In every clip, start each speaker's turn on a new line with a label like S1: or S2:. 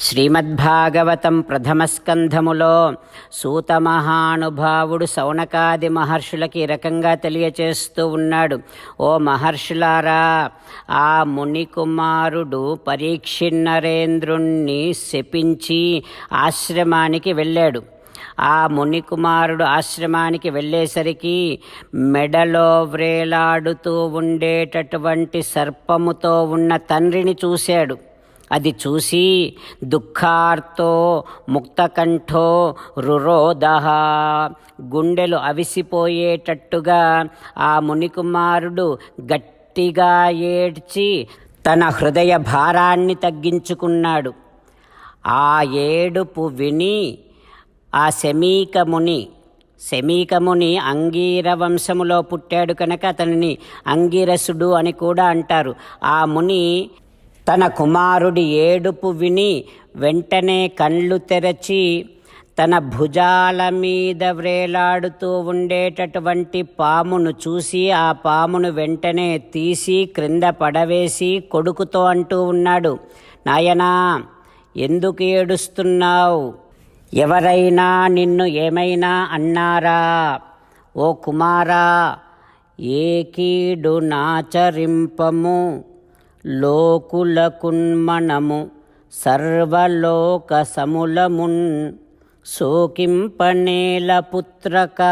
S1: శ్రీమద్భాగవతం ప్రథమస్కంధములో సూత మహానుభావుడు సౌనకాది మహర్షులకి ఈ రకంగా తెలియచేస్తూ ఉన్నాడు. ఓ మహర్షులారా ఆ మునికుమారుడు పరీక్షిన్నరేంద్రుణ్ణి శపించి ఆశ్రమానికి వెళ్ళాడు. ఆ మునికుమారుడు ఆశ్రమానికి వెళ్ళేసరికి మెడలో వ్రేలాడుతూ ఉండేటటువంటి సర్పముతో ఉన్న తండ్రిని చూశాడు. అది చూసి దుఃఖార్తో ముక్తకంఠో రురోదహ గుండెలు అవిసిపోయేటట్టుగా ఆ మునికుమారుడు గట్టిగా ఏడ్చి తన హృదయ భారాన్ని తగ్గించుకున్నాడు. ఆ ఏడుపు విని ఆ శమీకముని శమీకముని అంగీర వంశములో పుట్టాడు కనుక అతనిని అంగీరసుడు అని కూడా అంటారు. ఆ ముని తన కుమారుడి ఏడుపు విని వెంటనే కళ్ళు తెరచి తన భుజాల మీద వ్రేలాడుతూ ఉండేటటువంటి పామును చూసి ఆ పామును వెంటనే తీసి క్రింద పడవేసి కొడుకుతో అంటూ ఉన్నాడు నాయనా ఎందుకు ఏడుస్తున్నావు? ఎవరైనా నిన్ను ఏమైనా అన్నారా? ఓ కుమారా ఏ కీడు నాచరింపము? లోకులకున్మనము సర్వలోక సములమున్ శోకింపనేల పుత్రక.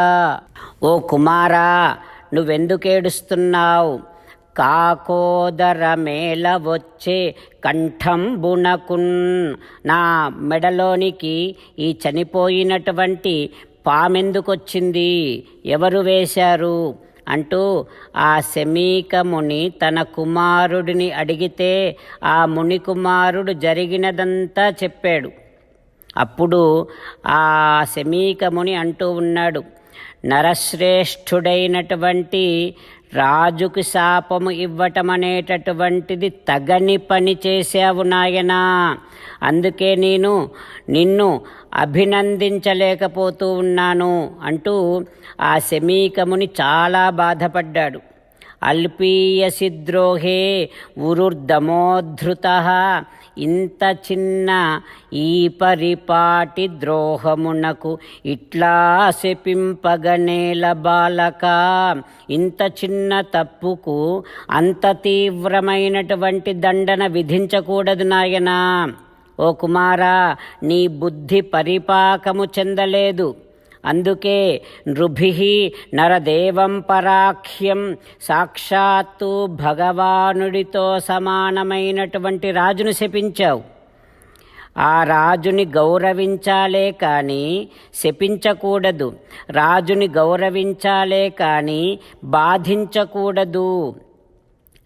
S1: ఓ కుమారా నువ్వెందుకేడుస్తున్నావు? కాకోదర మేళ వచ్చే కంఠంబునకున్. నా మెడలోనికి ఈ చనిపోయినటువంటి పామెందుకొచ్చింది? ఎవరు వేశారు? అంటూ ఆ శమీక ముని తన కుమారుడిని అడిగితే ఆ ముని కుమారుడు జరిగినదంతా చెప్పాడు. అప్పుడు ఆ శమీక ముని అంటూ ఉన్నాడు నరశ్రేష్ఠుడైనటువంటి రాజుకు శాపము ఇవ్వటం అనేటటువంటిది తగని పని చేశావు నాయనా. అందుకే నేను నిన్ను అభినందించలేకపోతూ ఉన్నాను అంటూ ఆ శమీకముని చాలా బాధపడ్డాడు. అల్పీయసిద్రోహే ఉరుర్దమోద్ధృత ఇంత చిన్న ఈ పరిపాటి ద్రోహమునకు ఇట్లా శపింపగనేల బాలక. ఇంత చిన్న తప్పుకు అంత తీవ్రమైనటువంటి దండన విధించకూడదు నాయనా. ఓ కుమారా నీ బుద్ధి పరిపాకము చెందలేదు. అందుకే నృభి నరదేవం పరాఖ్యం. సాక్షాత్తు భగవానుడితో సమానమైనటువంటి రాజును శపించావు. ఆ రాజుని గౌరవించాలే కానీ శపించకూడదు. రాజుని గౌరవించాలే కానీ బాధించకూడదు.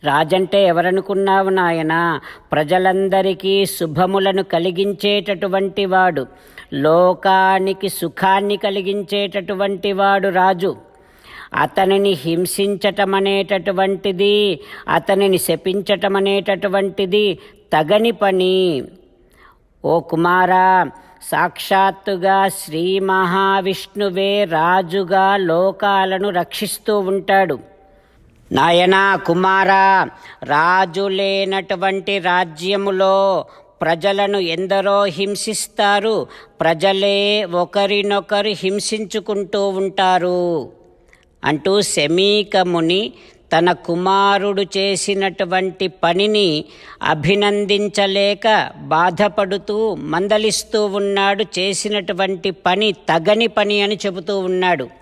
S1: రాజంటే ఎవరనుకున్నావు నాయనా? ప్రజలందరికీ శుభములను కలిగించేటటువంటి వాడు. లోకానికి సుఖాన్ని కలిగించేటటువంటి వాడు రాజు. అతనిని హింసించటం అనేటటువంటిది అతనిని శపించటం అనేటటువంటిది తగని పని. ఓ కుమారా సాక్షాత్తుగా శ్రీ మహావిష్ణువే రాజుగా లోకాలను రక్షిస్తూ ఉంటాడు. నాయనా కుమారా రాజు లేనటువంటి రాజ్యములో ప్రజలను ఎందరో హింసిస్తారు. ప్రజలే ఒకరినొకరు హింసించుకుంటూ ఉంటారు. అంటూ శమీకముని తన కుమారుడు చేసినటువంటి పనిని అభినందించలేక బాధపడుతూ మందలిస్తూ ఉన్నాడు. చేసినటువంటి పని తగని పని అని చెబుతూ ఉన్నాడు.